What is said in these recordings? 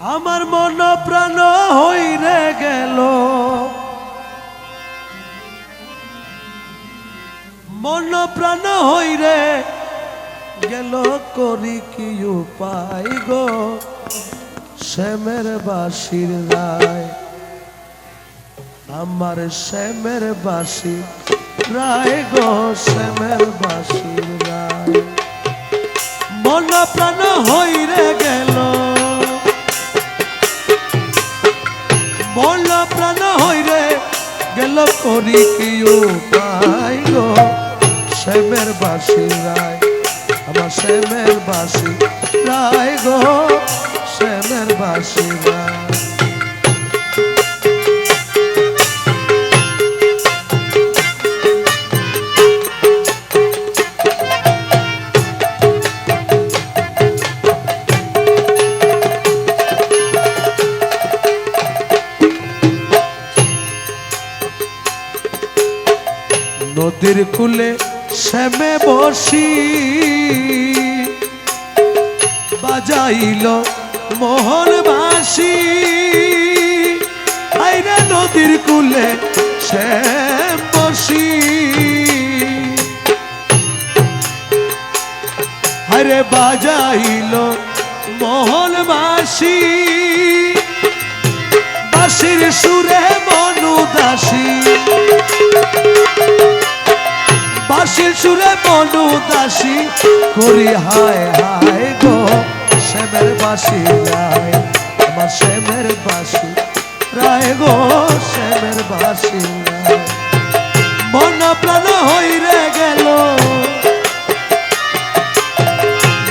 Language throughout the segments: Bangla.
আমার মন প্রাণ হইরে গেল। মন প্রাণ হইরে গেল, করি কি উপায় গো? শ্যামের বাসির রায়, আমার শ্যামের বাসি রায় গো, শ্যামের বাসির রায়। মন প্রাণ হইরে গেল। মন প্রাণ হইরে গেল করি কি উপায় গো। শ্যামের বাসি রায়, আমার শ্যামের বাসি রায় গো। শ্যামের বাসি রায়। নদীর কূলে শ্যামে বসি। বাজাইল মোহন বাসি আইরে নদীর কূলে শ্যাম বসি। আরে বাজাইল মোহন বাসি বাসির সুরে মনু দাসী সুরে মনু দাসী, করি হায় হায় গো, শ্যামের বাসি রায়, আমার শ্যামের বাসি রায় গো, শ্যামের বাসি মন প্রাণ হইরে গেল,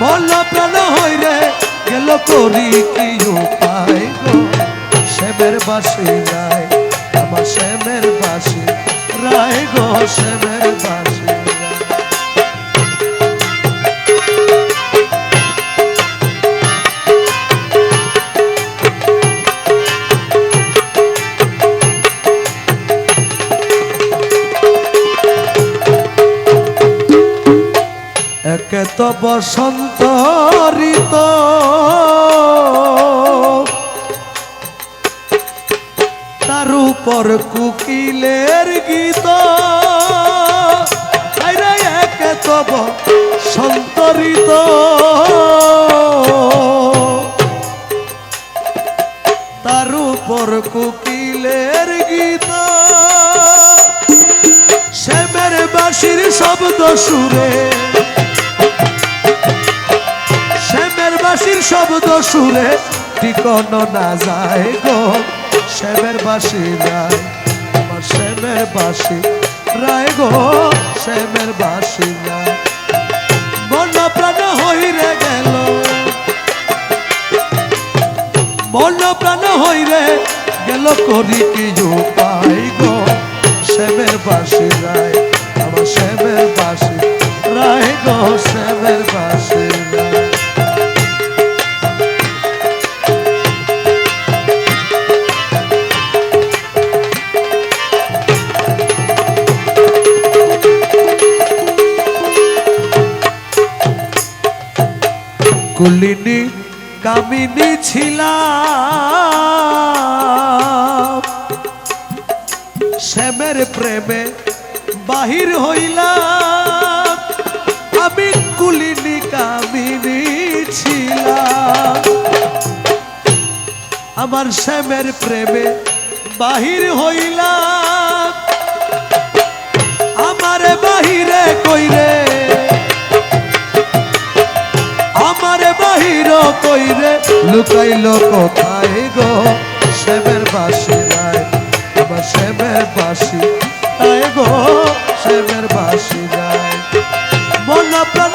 মন প্রাণ হইরে গেল, করি কি উপায় গো, শ্যামের বাসি রায়, আমার শ্যামের বাসি রায় গো, শ্যামের বাসি একে তো বসন্ত ঋত। তার উপর কুকিলের গীত। একে তো বসন্ত ঋত। তার উপর কুকিলের গীত। শ্যামের বাঁশির শব্দ সুরে বাঁশির শব্দ সুরে টিকন না যায় গো। শ্যামের বাঁশি রায় আমার শ্যামের বাঁশি রায় গো। শ্যামের বাঁশি রায় মন প্রাণ হইরে গেল। মন প্রাণ হইরে গেল করি কি উপায় গো। শ্যামের বাঁশি রায় আমার শ্যামের বাঁশি রায় গো। কুলিনী কামিনী ছিলাম। শ্যামের প্রেমে বাহির হইলাম। আমি কুলিনী কামিনী ছিলাম। আমার শ্যামের প্রেমে বাহির হইলাম। আমারে বাহিরে কইরে বাহির কইরে লুকাইল কোথায় গো? শ্যামের বাসি রায় আমার শ্যামের বাসি রায় গো। শ্যামের বাসি রায় মন প্রাণ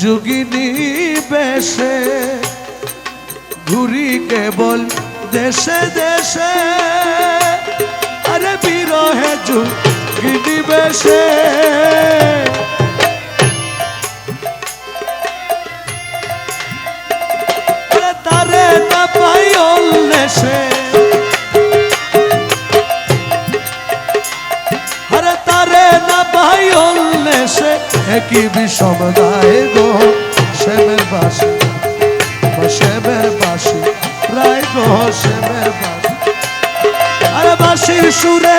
যুগিনী বেশে ঘুরি কেবল দেশে দেশে। আরে বিরহে যুগিনী বেশে। বিষম গায়ে গো, শ্যামের বাসি, বা শ্যামের বাসি, রায় গো, শ্যামের বাসি। আরে বাসির সুরে।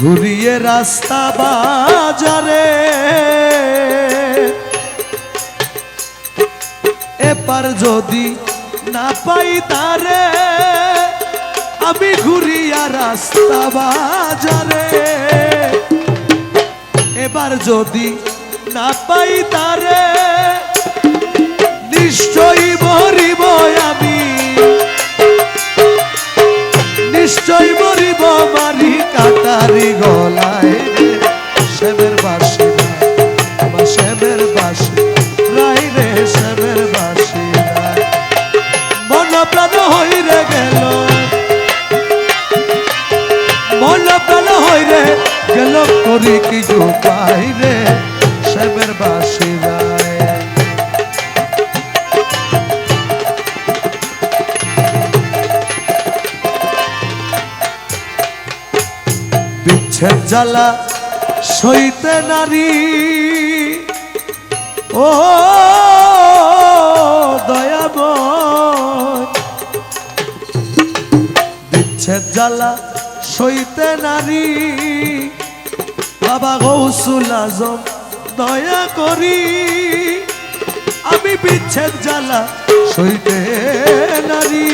ঘুরিয়ে রাস্তা বাজারে এপার যদি না পাই তারে, আমি ঘুরিয়া রাস্তা বাজারে। এবার যদি না পাই তারে, নিশ্চয়ই মরিব আমি। নিশ্চয় জ্বালা সইতে নারী। ও দয়াব বিচ্ছেদ জ্বালা সইতে নারী। বাবা গৌসুল আজম, দয়া করি। আমি বিচ্ছেদ জ্বালা সইতে নারী।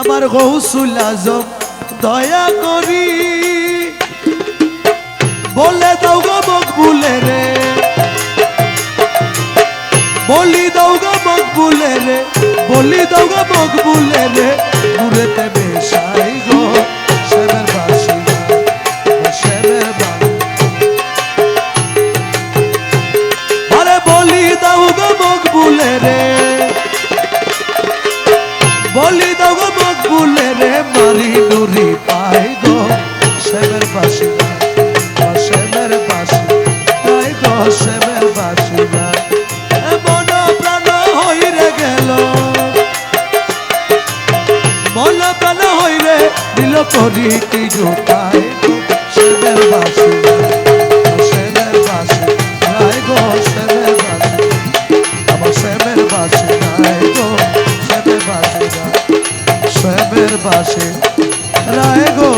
আমার গৌসুল আজম দয়া করি। বলে দাও গো মকবুলে রে। বলি দাও গো মকবুলে রে। বলি দাও গো মকবুলে রে। মুরেতে বেশাই গো শ্যামের বাসি। শ্যামের আরে বলি দাও গো মকবুলে রে। বলি দাও গো মকবুলে রে মারি দিল করি কি বাসু শ্যামের বাসি রায় গো শ্যামের বাসি আমার শ্যামের বাসি রায় গো রায় গো।